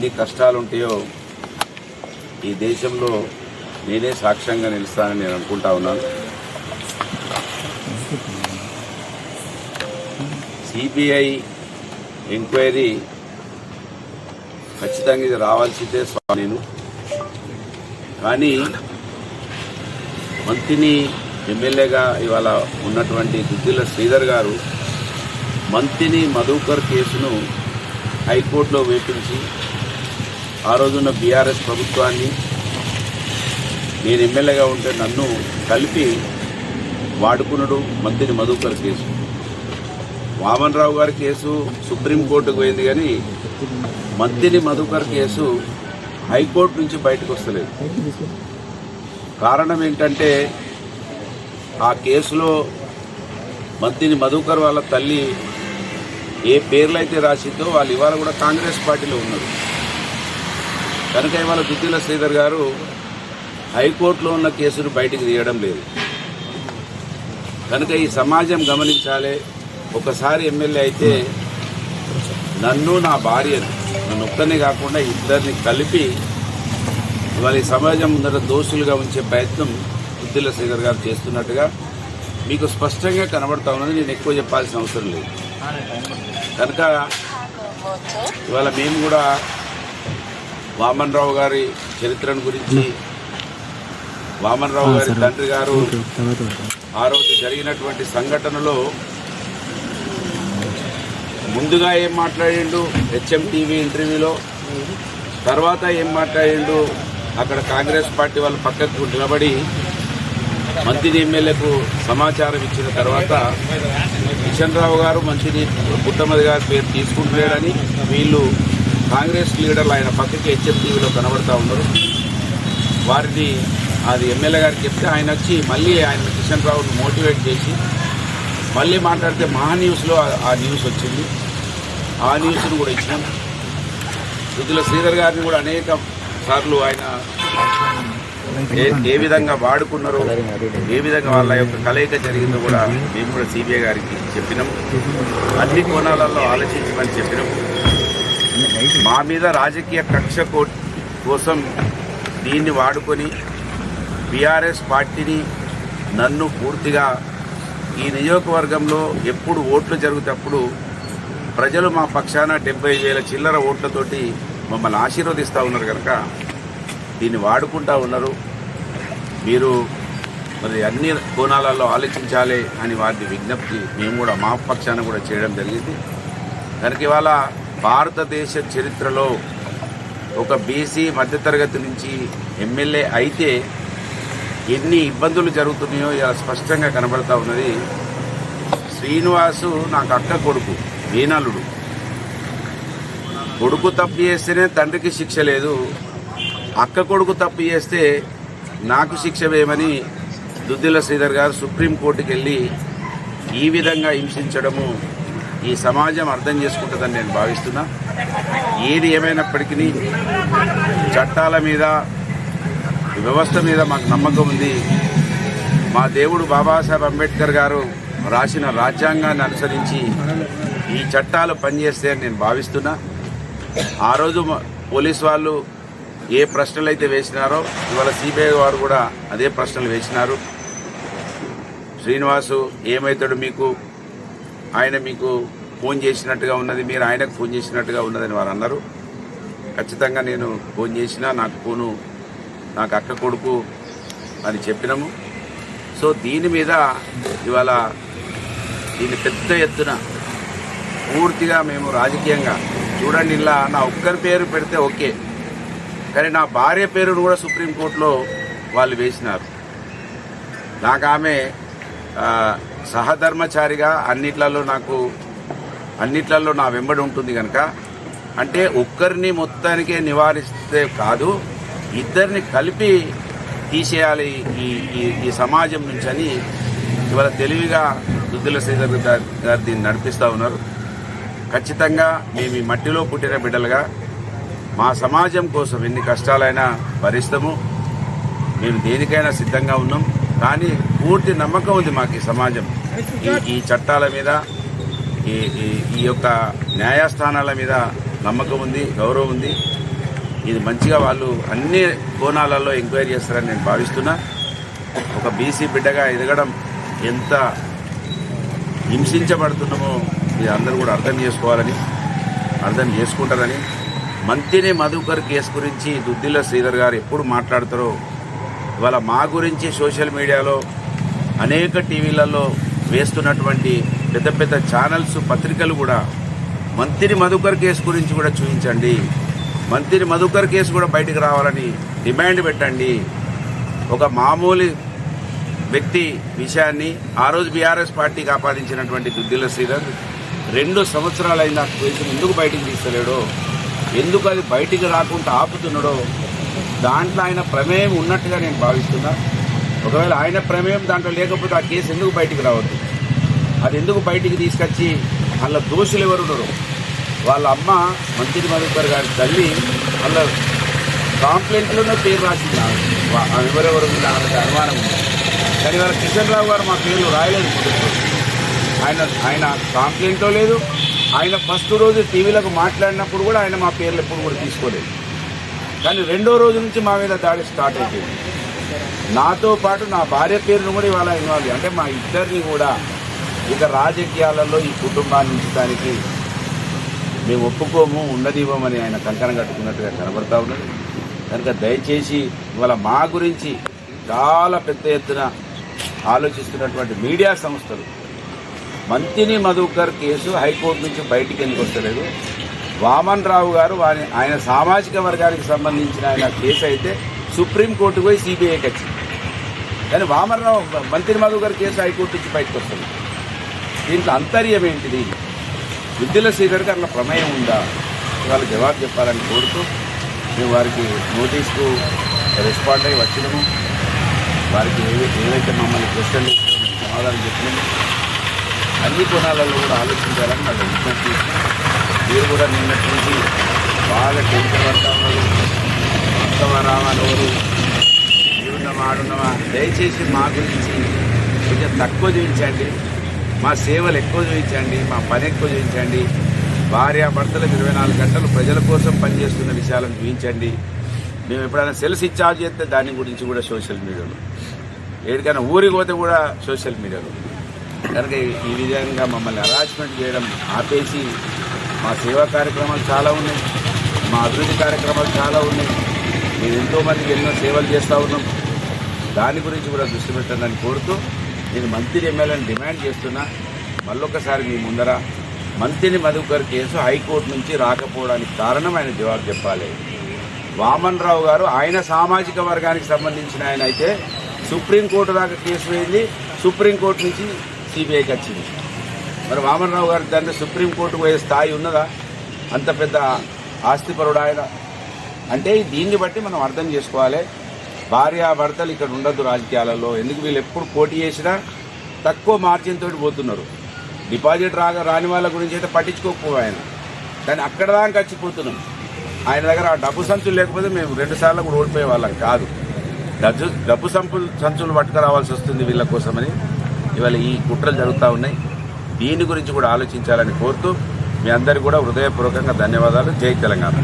ఎన్ని కష్టాలు ఉంటాయో ఈ దేశంలో నేనే సాక్ష్యంగా నిలుస్తానని నేను అనుకుంటా ఉన్నాను. సిబిఐ ఎంక్వైరీ ఖచ్చితంగా ఇది రావాల్సిందే నేను. కానీ మంత్రిని ఎమ్మెల్యేగా ఇవాళ ఉన్నటువంటి దుద్దిల శ్రీధర్ గారు మంత్రిని మధుకర్ కేసును హైకోర్టులో వేపించి ఆ రోజున్న బీఆర్ఎస్ ప్రభుత్వాన్ని నేను ఎమ్మెల్యేగా ఉంటే నన్ను కలిపి వాడుకున్నాడు మంత్రిని మధుకర్ కేసు. వామన్ రావు గారి కేసు సుప్రీంకోర్టుకు పోయింది కానీ మంత్రిని మధుకర్ కేసు హైకోర్టు నుంచి బయటకు వస్తలేదు. కారణం ఏంటంటే ఆ కేసులో మంత్రిని మధుకర్ వాళ్ళ తల్లి ఏ పేర్లు అయితే రాసిందో వాళ్ళు ఇవాళ కూడా కాంగ్రెస్ పార్టీలో ఉన్నారు. కనుక ఇవాళ దుద్దిల శ్రీధర్ గారు హైకోర్టులో ఉన్న కేసును బయటికి తీయడం లేదు. కనుక ఈ సమాజం గమనించాలి. ఒకసారి ఎమ్మెల్యే అయితే నన్ను నా భార్యను నన్ను ఒక్కనే కాకుండా ఇద్దరిని కలిపి ఇవాళ ఈ సమాజం ముందర దోషులుగా ఉంచే ప్రయత్నం బుద్ధిల శ్రీధర్ గారు చేస్తున్నట్టుగా మీకు స్పష్టంగా కనబడతా ఉన్నది. నేను ఎక్కువ చెప్పాల్సిన అవసరం లేదు. కనుక ఇవాళ మేము కూడా వామన్ రావు గారి చరిత్రను గురించి వామన్ రావు గారి తండ్రి గారు ఆ రోజు జరిగినటువంటి సంఘటనలో ముందుగా ఏం మాట్లాడిండు? హెచ్ఎం టీవీ ఇంటర్వ్యూలో. తర్వాత ఏం మాట్లాడిండు? అక్కడ కాంగ్రెస్ పార్టీ వాళ్ళు పక్కకు నిలబడి మంత్రి ఎమ్మెల్యేకు సమాచారం ఇచ్చిన తర్వాత కిషన్ రావు గారు మంత్రి పుట్టమది గారి పేరు తీసుకుంటున్నాడని వీళ్ళు కాంగ్రెస్ లీడర్లు ఆయన పక్కకి హెచ్ఎఫ్టీవీలో కనబడతా ఉన్నారు. వారిని అది ఎమ్మెల్యే గారికి చెప్తే ఆయన వచ్చి మళ్ళీ ఆయన కిషన్ రావును మోటివేట్ చేసి మళ్ళీ మాట్లాడితే మహా న్యూస్లో ఆ- న్యూస్ వచ్చింది. ఆ న్యూస్ను కూడా ఇచ్చినాం. రుద్దుల శ్రీధర్ గారిని కూడా అనేక సార్లు ఆయన ఏ ఏ విధంగా వాడుకున్నారో ఏ విధంగా వాళ్ళ యొక్క కలయిక జరిగిందో కూడా మేము కూడా సిబిఐ గారికి చెప్పినాం. అన్ని కోణాలలో ఆలోచించమని చెప్పినాం. మా మీద రాజకీయ కక్ష కోసం దీన్ని వాడుకొని బీఆర్ఎస్ పార్టీని నన్ను పూర్తిగా ఈ నియోజకవర్గంలో ఎప్పుడు ఓట్లు జరుగుతప్పుడు ప్రజలు మా పక్షాన డెబ్బై వేల చిల్లర ఓట్లతోటి మమ్మల్ని ఆశీర్వదిస్తూ ఉన్నారు కనుక దీన్ని వాడుకుంటా ఉన్నారు. మీరు మరి అన్ని కోణాలలో ఆలోచించాలి అని వారిని విజ్ఞప్తి మేము కూడా మా పక్షాన కూడా చేయడం జరిగింది. కనుక ఇవాళ భారతదేశ చరిత్రలో ఒక బీసీ మధ్యతరగతి నుంచి ఎమ్మెల్యే అయితే ఎన్ని ఇబ్బందులు జరుగుతున్నాయో ఇలా స్పష్టంగా కనబడతా ఉన్నది. శ్రీనివాసు నాకు అక్క కొడుకు వీణలుడు కొడుకు తప్పు చేస్తేనే తండ్రికి శిక్ష లేదు. అక్క కొడుకు తప్పు చేస్తే నాకు శిక్ష వేయమని దుద్దిల శ్రీధర్ గారు సుప్రీంకోర్టుకి వెళ్ళి ఈ విధంగా హింసించడము ఈ సమాజం అర్థం చేసుకుంటుందని నేను భావిస్తున్నా. ఏది ఏమైనప్పటికీ చట్టాల మీద వ్యవస్థ మీద మాకు నమ్మకం ఉంది. మా దేవుడు బాబాసాహెబ్ అంబేద్కర్ గారు రాసిన రాజ్యాంగాన్ని అనుసరించి ఈ చట్టాలు పనిచేస్తాయని నేను భావిస్తున్నా. ఆ రోజు పోలీస్ వాళ్ళు ఏ ప్రశ్నలు అయితే వేసినారో ఇవాళ సిబిఐ వారు కూడా అదే ప్రశ్నలు వేసినారు. శ్రీనివాసు ఏమవుతాడు మీకు? ఆయన మీకు ఫోన్ చేసినట్టుగా ఉన్నది మీరు ఆయనకు ఫోన్ చేసినట్టుగా ఉన్నదని వారు అన్నారు ఖచ్చితంగా నేను ఫోన్ చేసినా నాకు ఫోను నాకు అక్క కొడుకు అని చెప్పినాము. సో దీని మీద ఇవాళ దీన్ని పెద్ద ఎత్తున పూర్తిగా మేము రాజకీయంగా చూడండి ఇలా నా ఒక్కరి పేరు పెడితే ఓకే కానీ నా భార్య పేరును కూడా సుప్రీంకోర్టులో వాళ్ళు వేసినారు. నాకు ఆమె సహధర్మచారిగా అన్నిట్లలో నాకు అన్నిట్లలో నా వెంబడి ఉంటుంది కనుక అంటే ఒక్కరిని మొత్తానికే నివారిస్తే కాదు ఇద్దరిని కలిపి తీసేయాలి ఈ ఈ ఈ సమాజం నుంచి అని ఇవాళ తెలివిగా దుద్దుల శ్రీధర్ గారు దీన్ని నడిపిస్తూ ఉన్నారు. ఖచ్చితంగా మేము ఈ మట్టిలో పుట్టిన బిడ్డలుగా మా సమాజం కోసం ఎన్ని కష్టాలైనా భరిస్తాము. మేము దేనికైనా సిద్ధంగా ఉన్నాం. కానీ పూర్తి నమ్మకం ఉంది మాకు ఈ సమాజం. ఈ ఈ చట్టాల మీద ఈ ఈ- యొక్క న్యాయస్థానాల మీద నమ్మకం ఉంది గౌరవం ఉంది. ఇది మంచిగా వాళ్ళు అన్ని కోణాలలో ఎంక్వైరీ చేస్తారని నేను భావిస్తున్నా. ఒక బీసీ బిడ్డగా ఎదగడం ఎంత హింసించబడుతున్నామో ఇది అందరూ కూడా అర్థం చేసుకోవాలని అర్థం చేసుకుంటారని. మంతిని మధుకర్ కేసు గురించి దుద్దిల్ల శ్రీధర్ గారు ఎప్పుడు మాట్లాడతారో ఇవాళ మా గురించి సోషల్ మీడియాలో అనేక టీవీలలో వేస్తున్నటువంటి పెద్ద పెద్ద ఛానల్స్ పత్రికలు కూడా మంత్రి మధుకర్ కేసు గురించి కూడా చూపించండి. మంత్రి మధుకర్ కేసు కూడా బయటకు రావాలని డిమాండ్ పెట్టండి. ఒక మామూలు వ్యక్తి విషయాన్ని ఆ రోజు బీఆర్ఎస్ పార్టీకి ఆపాదించినటువంటి దుద్దిల శ్రీధర్ రెండు సంవత్సరాలైన కేసును ఎందుకు బయటికి తీస్తలేడో ఎందుకు అది బయటికి రాకుండా ఆపుతున్నాడో దాంట్లో ఆయన ప్రమేయం ఉన్నట్టుగా నేను భావిస్తున్నా. ఒకవేళ ఆయన ప్రమేయం దాంట్లో లేకపోతే ఆ కేసు ఎందుకు బయటికి రావద్దు? అది ఎందుకు బయటికి తీసుకొచ్చి అందులో దోషులు ఎవరున్నారు వాళ్ళ అమ్మ మంత్రి మధుకర్ గారి తల్లి వాళ్ళ కాంప్లైంట్లోనే పేరు రాసింది ఎవరెవరు ఉంది ఆమెకు అనుమానం ఉంది. కానీ వాళ్ళ కిషన్ రావు గారు మా పేర్లు రాయలేదు ఆయన ఆయన కాంప్లైంట్లో లేదు. ఆయన ఫస్ట్ రోజు టీవీలకు మాట్లాడినప్పుడు కూడా ఆయన మా పేర్లు ఎప్పుడు కూడా తీసుకోలేదు. కానీ రెండో రోజు నుంచి మా మీద దాడి స్టార్ట్ అయిపోయింది. నాతో పాటు నా భార్య పేరును కూడా ఇవాళ ఇన్వాల్వ్ అంటే మా ఇద్దరిని కూడా ఇక రాజకీయాలలో ఈ కుటుంబాన్ని ఉంచడానికి మేము ఒప్పుకోము ఉండనివ్వమని ఆయన కంకణం కట్టుకున్నట్టుగా కనబడతా ఉన్నది కనుక దయచేసి ఇవాళ మా గురించి చాలా పెద్ద ఎత్తున ఆలోచిస్తున్నటువంటి మీడియా సంస్థలు మంత్రిని మధుకర్ కేసు హైకోర్టు నుంచి బయటికి ఎందుకు వస్తలేదు? వామన్ రావు గారు వారి ఆయన సామాజిక వర్గానికి సంబంధించిన ఆయన కేసు అయితే సుప్రీంకోర్టుకు పోయి సిబిఐకి వచ్చింది. కానీ వామన్ రావు మంత్రి మధుకర్ కేసు హైకోర్టు నుంచి బయటకు వస్తుంది. దీంట్లో అంతర్యం ఏంటిది? విద్యుల శ్రీధర్కి అట్లా ప్రమేయం ఉందా? వాళ్ళు జవాబు చెప్పాలని కోరుతూ మేము వారికి నోటీస్కు రెస్పాండ్ అయ్యి వచ్చినాము. వారికి ఏవై- ఏవైతే మమ్మల్ని క్వశ్చన్లు సమాధానం చెప్పినాము. అన్ని కోణాలలో కూడా ఆలోచించాలని నాకు విజ్ఞప్తి చేస్తున్నాను. మీరు కూడా నిన్నటి నుంచి బాగా టెన్షన్ పడతా ఉన్నారు వస్తావా రావాలి దయచేసి మా గురించి కొంచెం తక్కువ చూపించండి. మా సేవలు ఎక్కువ చూపించండి మా పని ఎక్కువ చూపించండి. భార్య భర్తలకు ఇరవై నాలుగు గంటలు ప్రజల కోసం పనిచేస్తున్న విషయాలను చూపించండి. మేము ఎప్పుడైనా సెల్స్ ఇన్ఛార్జ్ చేస్తే దాని గురించి కూడా సోషల్ మీడియాలో. ఏడికైనా ఊరికి పోతే కూడా సోషల్ మీడియాలో. కనుక ఈ- ఈ విధంగా మమ్మల్ని హరాస్మెంట్ చేయడం ఆపేసి మా సేవా కార్యక్రమాలు చాలా ఉన్నాయి. మా అభివృద్ధి కార్యక్రమాలు చాలా ఉన్నాయి. మేము ఎంతో మందికి ఎన్నో సేవలు చేస్తూ ఉన్నాం. దాని గురించి కూడా దృష్టి పెట్టాలని కోరుతూ నేను మంత్రి ఎమ్మెల్యేని డిమాండ్ చేస్తున్నా. మళ్ళొకసారి మీ ముందర మంత్రిని మధుకర్ కేసు హైకోర్టు నుంచి రాకపోవడానికి కారణం ఆయన జవాబు చెప్పాలి. వామన్ రావు గారు ఆయన సామాజిక వర్గానికి సంబంధించిన ఆయన అయితే సుప్రీంకోర్టు దాకా కేసు వేయింది. సుప్రీంకోర్టు నుంచి సిబిఐకి వచ్చింది. మరి వామనరావు గారి దాన్ని సుప్రీంకోర్టుకు పోయే స్థాయి ఉన్నదా? అంత పెద్ద ఆస్తిపరుడు ఆయన అంటే దీన్ని బట్టి మనం అర్థం చేసుకోవాలి. భార్య భర్తలు ఇక్కడ ఉండద్దు రాజకీయాలలో. ఎందుకు వీళ్ళు ఎప్పుడు పోటీ చేసినా తక్కువ మార్జిన్ తోటి పోతున్నారు. డిపాజిట్ రాగా రాని వాళ్ళ గురించి అయితే పట్టించుకోకపో ఆయన. కానీ అక్కడ దాకా వచ్చిపోతున్నాం. ఆయన దగ్గర ఆ డబ్బు సంచులు లేకపోతే మేము రెండు సార్లు కూడా ఓడిపోయే వాళ్ళం కాదు. డబ్బు డబ్బు సంపులు సంచులు పట్టుకురావాల్సి వస్తుంది వీళ్ళ కోసమని. ఇవాళ ఈ కుట్రలు జరుగుతూ ఉన్నాయి. దీని గురించి కూడా ఆలోచించాలని కోరుతూ మీ అందరికీ కూడా హృదయపూర్వకంగా ధన్యవాదాలు. జై తెలంగాణ.